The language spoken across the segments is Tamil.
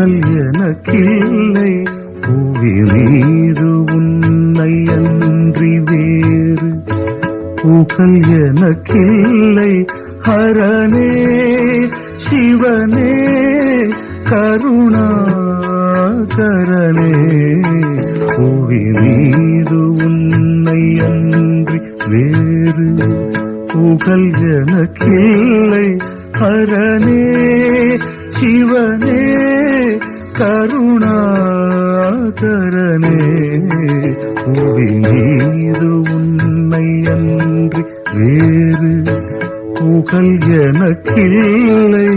புகழ் எனக்கில்லை. புவி மீது உன்னை அன்றி வேறு. புகழ் எனக்கில்லை. ஹரனே சிவனே கருணாகரனே. புவி மீது உன்னை அன்றி வேறு. புகழ் எனக்கில்லை. ஹரனே சிவனே கருணாகரனே புவி நீரு உண்மை அன்றி வேறு புகழ் எனக்கில்லை.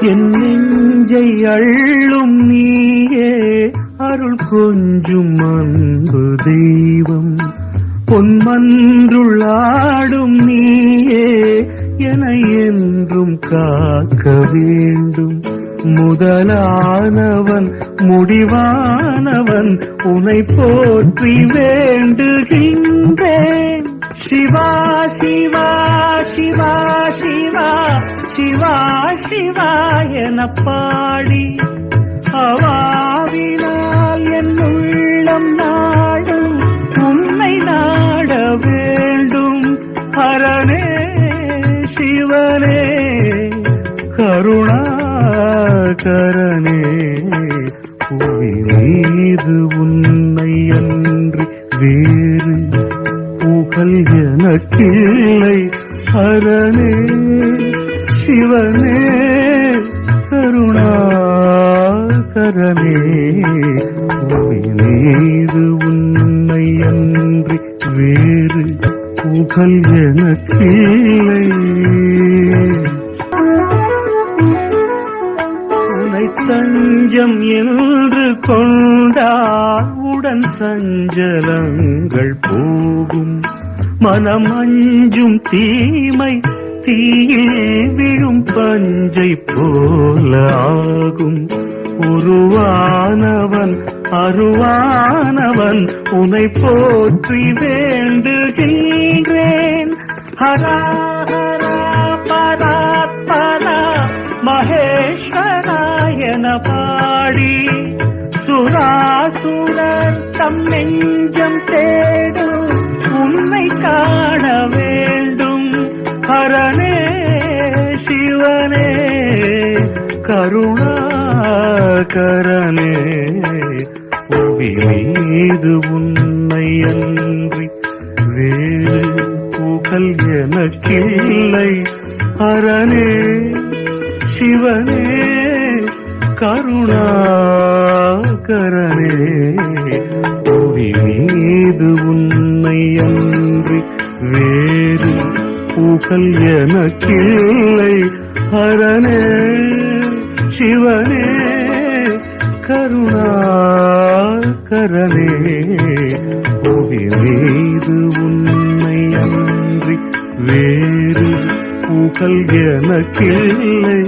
என் நெஞ்சை அள்ளும் நீயே அருள் கொஞ்சும் அன்பு தெய்வம். பொன்மன்றுள்ளாடும் நீயே என என்றும் காக்க வேண்டும். முதலானவன் முடிவானவன் உனை போற்றி வேண்டுகின்றேன். சிவா சிவா சிவா சிவா சிவா சிவா என பாடி அவாவினால் என் உள்ளம் நான் கருணாகரனே புவி மீது உன்னை அன்றி வேறு புகழ் எனக்கில்லை. ஹரனே சிவனே கருணாகரனே புவி மீது உன்னை அன்றி வேறு புகழ் எனக்கில்லை. தஞ்சம் என்று கொண்டார் உடன் சஞ்சலங்கள் போகும். மனம் அஞ்சும் தீமை தீயே விழும் பஞ்சை போல ஆகும். உருவானவன் அருவானவன் உனை போற்றி வேண்டுகின்றேன். ஹரா ஹரா பரா பரா மகே பாடி சுராசுரர் தம் நெஞ்சம் தேடும் உண்மை காண வேண்டும். ஹரனே சிவனே கருணாகரனே புவி மீது உண்மை அன்றி வேறு புகழ் எனக்கில்லை. அரணே சிவனே கருணாகரனே புவி மீது உன்னை அன்றி வேறு புகழ் எனக்கில்லை. ஹரனே சிவனே கருணாகரனே புவி மீது உன்னை அன்றி வேறு புகழ் எனக்கில்லை.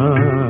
ah.